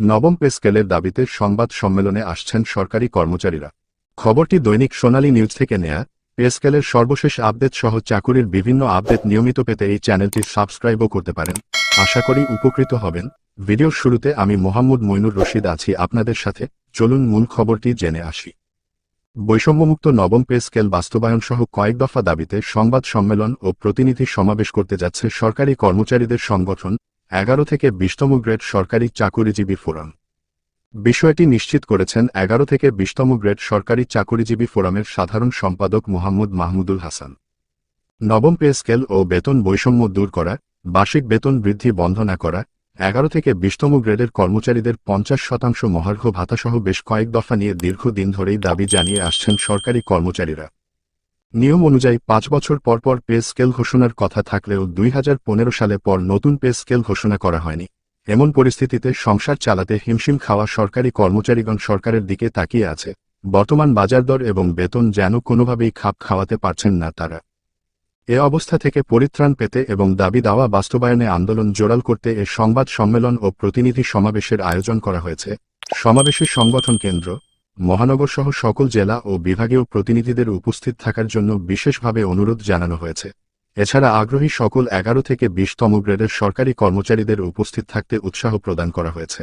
নবম পে স্কেলের দাবিতে সংবাদ সম্মেলনে আসছেন সরকারি কর্মচারীরা। খবরটি দৈনিক সোনালী নিউজ থেকে নেয়া। পে স্কেলের সর্বশেষ আপডেট সহ চাকুরির বিভিন্ন আপডেট নিয়মিত পেতে এই চ্যানেলটি সাবস্ক্রাইবও করতে পারেন। আশা করি উপকৃত হবেন। ভিডিওর শুরুতে আমি মোহাম্মদ মইনুর রশিদ আছি আপনাদের সাথে। চলুন মূল খবরটি জেনে আসি। বৈষম্যমুক্ত নবম পে স্কেল বাস্তবায়ন সহ কয়েক দফা দাবিতে সংবাদ সম্মেলন ও প্রতিনিধি সমাবেশ করতে যাচ্ছে সরকারি কর্মচারীদের সংগঠন এগারো থেকে বিশতম গ্রেড সরকারি চাকুরিজীবী ফোরাম। বিষয়টি নিশ্চিত করেছেন এগারো থেকে বিশতম গ্রেড সরকারি চাকুরিজীবী ফোরামের সাধারণ সম্পাদক মোহাম্মদ মাহমুদুল হাসান। নবম পে স্কেল ও বেতন বৈষম্য দূর করা, বার্ষিক বেতন বৃদ্ধি বন্ধ না করা, এগারো থেকে বিশতম গ্রেডের কর্মচারীদের পঞ্চাশ শতাংশ মহার্ঘ ভাতাসহ বেশ কয়েক দফা নিয়ে দীর্ঘদিন ধরেই দাবি জানিয়ে আসছেন সরকারি কর্মচারীরা। নিয়ম অনুযায়ী পাঁচ বছর পর পর পে স্কেল ঘোষণার কথা থাকলেও দুই হাজার পনেরো সালে পর নতুন পে স্কেল ঘোষণা করা হয়নি। এমন পরিস্থিতিতে সংসার চালাতে হিমশিম খাওয়া সরকারি কর্মচারীগণ সরকারের দিকে তাকিয়ে আছে। বর্তমান বাজার দর এবং বেতন যেন কোনোভাবেই খাপ খাওয়াতে পারছেন না তারা। এ অবস্থা থেকে পরিত্রাণ পেতে এবং দাবি দাওয়া বাস্তবায়নে আন্দোলন জোরাল করতে এ সংবাদ সম্মেলন ও প্রতিনিধি সমাবেশের আয়োজন করা হয়েছে। সমাবেশে সংগঠন কেন্দ্র মহানগর সহ সকল জেলা ও বিভাগীয় প্রতিনিধিদের উপস্থিত থাকার জন্য বিশেষভাবে অনুরোধ জানানো হয়েছে। এছাড়া আগ্রহী সকল এগারো থেকে বিশতম গ্রেডের সরকারি কর্মচারীদের উপস্থিত থাকতে উৎসাহ প্রদান করা হয়েছে।